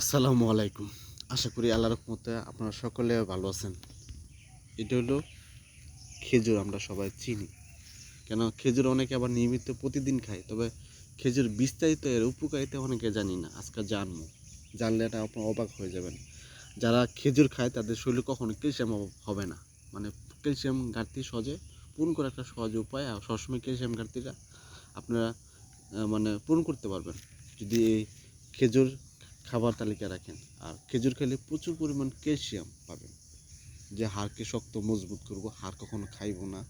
আসসালামু আলাইকুম। আশা করি আল্লাহ রহমতে আপনারা সকলে ভালো আছেন। এটা হলো খেজুর আমরা সবাই চিনি। কেন খেজুর অনেকে আবার নিয়মিত প্রতিদিন খায়, তবে খেজুর বিস্তারিত এর উপকারিতা অনেকে জানি না, আজকে জানব। জানলে এটা আপনার অবাক হয়ে যাবেন। যারা খেজুর খায়, তাদের শরীরে কখনো ক্যালসিয়াম হবে না। মানে ক্যালসিয়াম ঘাটতি সহজে পূরণ করার একটা সহজ উপায়, আর সবসময় ক্যালসিয়াম ঘাটতিটা আপনারা মানে পূরণ করতে পারবেন। যদি খেজুর খাবার তালিকা রাখেন। আর খেজুর খেলে প্রচুর পরিমাণ ক্যালসিয়াম পাবেন। যে হাড়কে শক্ত, মজবুত করব, হাড় কখনো খাইব না।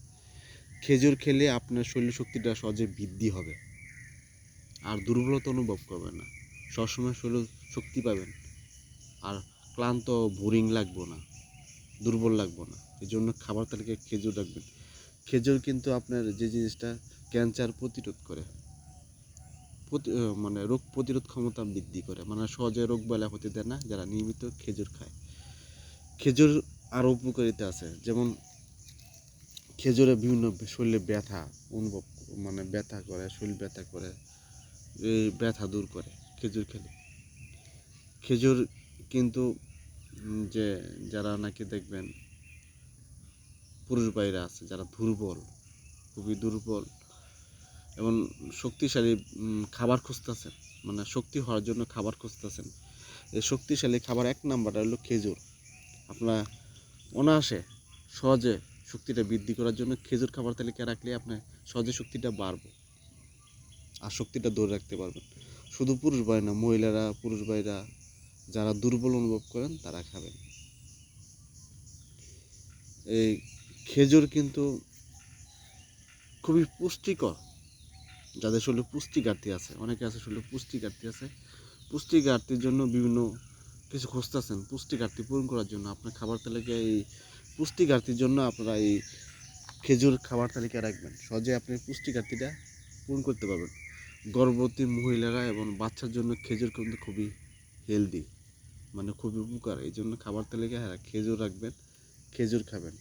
খেজুর খেলে আপনার শরীর শক্তিটা সহজে বৃদ্ধি হবে। আর দুর্বলতা অনুভব করবেন না। সবসময় শরীর শক্তি পাবেন। আর ক্লান্ত বোরিং লাগবো না। দুর্বল লাগবো না। এই জন্য খাবার তালিকায় খেজুর রাখবেন। খেজুর কিন্তু আপনার যে জিনিসটা ক্যান্সার প্রতিরোধ করে। মানে রোগ প্রতিরোধ ক্ষমতা বৃদ্ধি করে। মানে সহজে রোগ বেলা হতে দেয় না, যারা নিয়মিত খেজুর খায়। খেজুর আরও উপকারিতা আছে। যেমন খেজুরে বিভিন্ন শরীরে ব্যথা অনুভব মানে ব্যথা করে, শরীর ব্যথা করে, এই ব্যথা দূর করে খেজুর খেলে। খেজুর কিন্তু যে যারা নাকি দেখবেন পুরুষ বাইরা আছে, যারা দুর্বল, খুবই দুর্বল এবং শক্তিশালী খাবার খুঁজতেছেন। মানে শক্তি হওয়ার জন্য খাবার খুঁজতেছেন। এই শক্তিশালী খাবার এক নাম্বারটা হলো খেজুর। আপনার অনায়াসে সহজে শক্তিটা বৃদ্ধি করার জন্য খেজুর খাবার তালিকা রাখলে আপনার সহজে শক্তিটা বাড়বে আর শক্তিটা ধরে রাখতে পারবেন। শুধু পুরুষ ভাই না, মহিলারা, পুরুষ ভাইরা যারা দুর্বল অনুভব করেন তারা খাবেন। এই খেজুর কিন্তু খুবই পুষ্টিকর যাদের শরীরে পুষ্টি ঘাটতি আছে, অনেকে আছে শরীরে পুষ্টি ঘাটতি আছে। পুষ্টি ঘাটতির জন্য বিভিন্ন কিছু খুঁজতেছেন। পুষ্টি ঘাটতি পূরণ করার জন্য আপনার খাবার তালিকায় এই পুষ্টি ঘাটতির জন্য আপনারা এই খেজুর খাবার তালিকা রাখবেন। সহজে আপনি পুষ্টি ঘাটতিটা পূরণ করতে পারবেন। গর্ভবতী মহিলারা এবং বাচ্চার জন্য খেজুর কিন্তু খুবই হেলদি মানে খুবই উপকার। এই জন্য খাবার তালিকায় হ্যাঁ খেজুর রাখবেন, খেজুর খাবেন।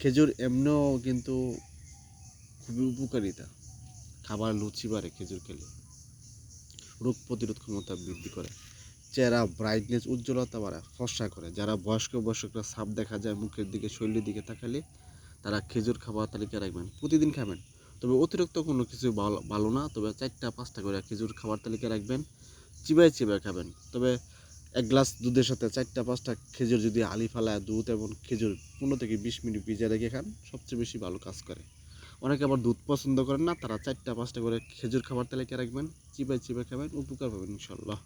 খেজুর এমনিও কিন্তু খুবই উপকারিতা। খাবার লুচি বাড়ে খেজুর খেলে। রোগ প্রতিরোধ ক্ষমতা বৃদ্ধি করে। চেহারা ব্রাইটনেস উজ্জ্বলতা বাড়ায়, ফর্সা করে। যারা বয়স্ক বয়স্করা সাপ দেখা যায়, মুখের দিকে, শরীরের দিকে তাকালে তারা খেজুর খাবার তালিকা রাখবেন। প্রতিদিন খাবেন। তবে অতিরিক্ত কোনো কিছু ভালো না, তবে চারটা, পাঁচটা করে খেজুর খাবার তালিকা রাখবেন। চিবাই চিবাই খাবেন। তবে এক গ্লাস দুধের সাথে চারটা, পাঁচটা খেজুর যদি আলি ফালায় দুধ এবং খেজুর পনেরো থেকে বিশ মিনিট ভিজে রেখে খান, সবচেয়ে বেশি ভালো কাজ করে। অনেকে আবার দুধ পছন্দ করেন না, তারা চারটা, পাঁচটা করে খেজুর খাবার তালিকা রাখবেন চিবাই চিবাই খাবেন, উপকার পাবেন ইনশাল্লাহ